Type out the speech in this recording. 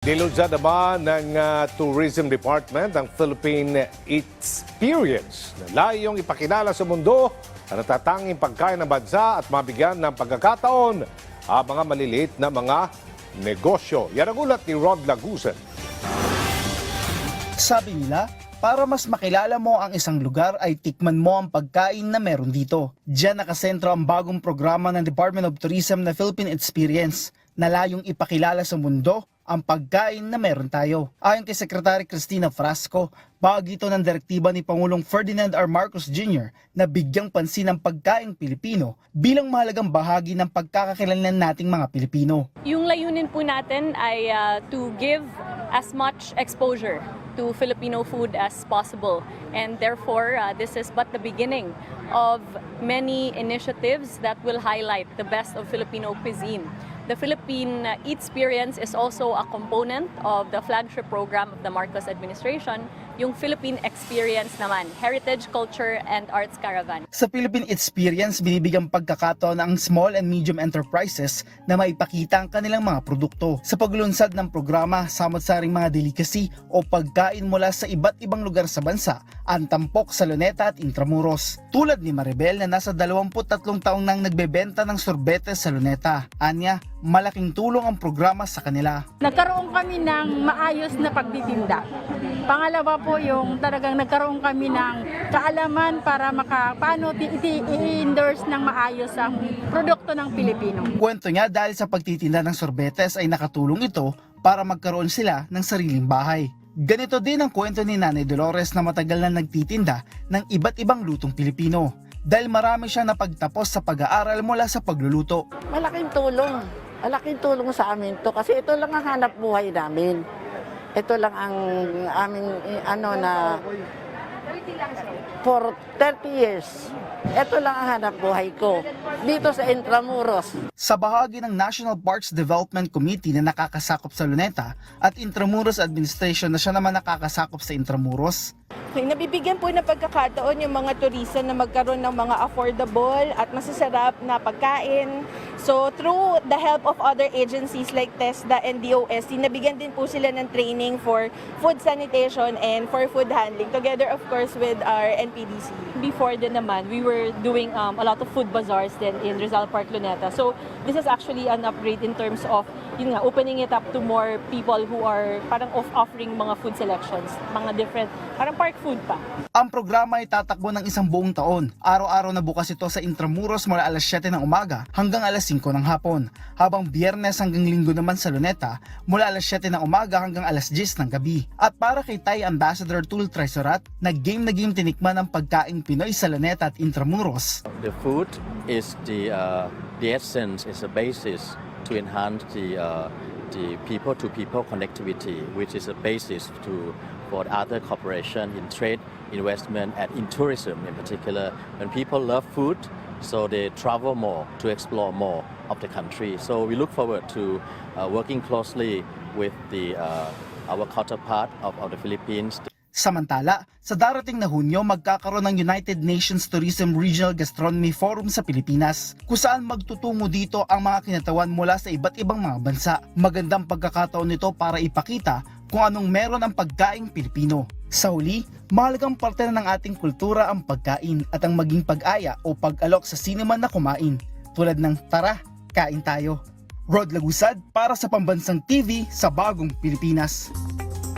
Nilunsad naman ng ah, Tourism Department ang Philippine Experience na layong ipakilala sa mundo ang natatanging pagkain ng bansa at mabigyan ng pagkakataon ang mga maliliit na mga negosyo. Yan ang ulat ni Rod Lagusan. Sabi nila, para mas makilala mo ang isang lugar ay tikman mo ang pagkain na meron dito. Diyan nakasentro ang bagong programa ng Department of Tourism na Philippine Experience na layong ipakilala sa mundo ang pagkain na meron tayo. Ayon kay Secretary Cristina Frasco, bahagi ito ng direktiba ni Pangulong Ferdinand R. Marcos Jr. na bigyang pansin ang pagkain Pilipino bilang mahalagang bahagi ng pagkakakilanlan nating mga Pilipino. Yung layunin po natin ay uh, to give as much exposure to Filipino food as possible. And therefore, uh, this is but the beginning of many initiatives that will highlight the best of Filipino cuisine. The Philippine uh, Experience is also a component of the flagship program of the Marcos administration, yung Philippine Experience naman, Heritage, Culture, and Arts Caravan. Sa Philippine Experience, binibigyang pagkakataon ang small and medium enterprises na maipakita ang kanilang mga produkto. Sa paglunsad ng programa, samot-saring mga delicacy o pagkain mula sa iba't ibang lugar sa bansa ang tampok sa Luneta at Intramuros. Tulad ni Maribel na nasa 23 taong nang nagbebenta ng sorbete sa Luneta. Anya, malaking tulong ang programa sa kanila. Nagkaroon kami ng maayos na pagtitinda. Pangalawa po yung talagang nagkaroon kami ng kaalaman para maka, paano i-endorse ng maayos ang produkto ng Pilipino. Kwento niya dahil sa pagtitinda ng sorbetes ay nakatulong ito para magkaroon sila ng sariling bahay. Ganito din ang kwento ni Nanay Dolores na matagal na nagtitinda ng iba't ibang lutong Pilipino. Dahil marami siya napagtapos sa pag-aaral mula sa pagluluto. Malaking tulong. Malaking tulong sa amin to kasi ito lang ang hanap buhay namin. Ito lang ang aming ano na for 30 years. Ito lang ang hanap buhay ko dito sa Intramuros. Sa bahagi ng National Parks Development Committee na nakakasakop sa Luneta at Intramuros Administration na siya naman nakakasakop sa Intramuros, Okay, nabibigyan po ng pagkakataon yung mga turista na magkaroon ng mga affordable at masasarap na pagkain. So through the help of other agencies like TESDA and DOST, nabigyan din po sila ng training for food sanitation and for food handling together of course with our NPDC. Before din naman, we were doing um, a lot of food bazaars then in Rizal Park, Luneta. So this is actually an upgrade in terms of yun nga, opening it up to more people who are parang off offering mga food selections, mga different, parang park food pa. Ang programa ay tatakbo ng isang buong taon. Araw-araw na bukas ito sa Intramuros mula alas 7 ng umaga hanggang alas 5 ng hapon. Habang biyernes hanggang linggo naman sa Luneta mula alas 7 ng umaga hanggang alas 10 ng gabi. At para kay Thai Ambassador Tul Tresorat, nag-game na game tinikman ang pagkain Pinoy sa Luneta at Intramuros. The food is the uh, the essence, is the basis to enhance the uh, the people-to-people connectivity, which is a basis to for other cooperation in trade, investment, and in tourism in particular. When people love food, so they travel more to explore more of the country. So we look forward to uh, working closely with the uh, our counterpart of, of the Philippines, Samantala, sa darating na Hunyo magkakaroon ng United Nations Tourism Regional Gastronomy Forum sa Pilipinas kung saan magtutungo dito ang mga kinatawan mula sa iba't ibang mga bansa. Magandang pagkakataon nito para ipakita kung anong meron ang pagkaing Pilipino. Sa huli, mahalagang parte na ng ating kultura ang pagkain at ang maging pag-aya o pag-alok sa sino man na kumain. Tulad ng tara, kain tayo. Rod Lagusad para sa Pambansang TV sa Bagong Pilipinas.